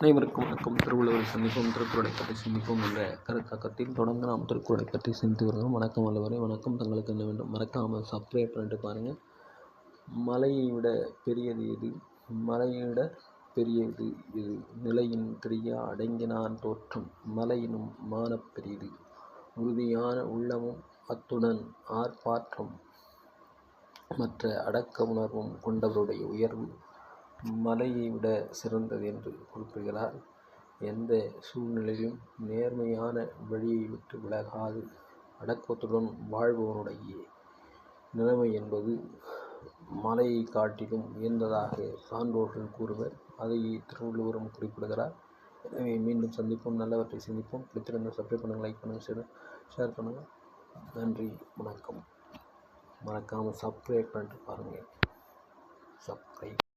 அனைவருக்கும் வணக்கம். திருவள்ளுவர் சந்திப்போம் திருக்குறளை பற்றி சிந்திப்போம் என்ற கருத்தாக்கத்தில் தொடர்ந்து நாம் திருக்குறளை பற்றி சிந்தித்து வருகிறோம். வணக்கம் வல்லவரை. வணக்கம். தங்களுக்கு என்ன வேண்டும்? மறக்காமல் சப்ஸ்கிரைப் பண்ணிட்டு பாருங்கள் மலையை விட பெரியது எது? மலையை விட பெரியது இது நிலையின் தெரியா அடங்கினான் தோற்றம். மலையினும் மான பெரியது. உறுதியான உள்ளமும் அத்துடன் ஆர்ப்பாற்றம் மற்ற அடக்க உணர்வும் கொண்டவருடைய உயர்வு மலையை விட சிறந்தது என்று குறிப்பிடுகிறார். எந்த சூழ்நிலையிலும் நேர்மையான வழியை விட்டு விலகாது. அடக்கத்துடன் வாழ்பவனுடைய நிலைமை என்பது மலையை காட்டிலும் உயர்ந்ததாக சான்றோர்கள் கூறுவர். அதையே திருவள்ளுவரும் குறிப்பிடுகிறார். எனவே மீண்டும் சந்திப்போம். நல்லவற்றை சிந்திப்போம். பிடித்திருந்த சப்ஸ்கிரைப் பண்ணுங்கள் லைக் பண்ணுங்கள் ஷேர் ஷேர் பண்ணுங்கள் நன்றி வணக்கம். மறக்காமல் சப்ஸ்கிரைப் பண்ணிட்டு பாருங்கள் சப்ஸ்கிரைப்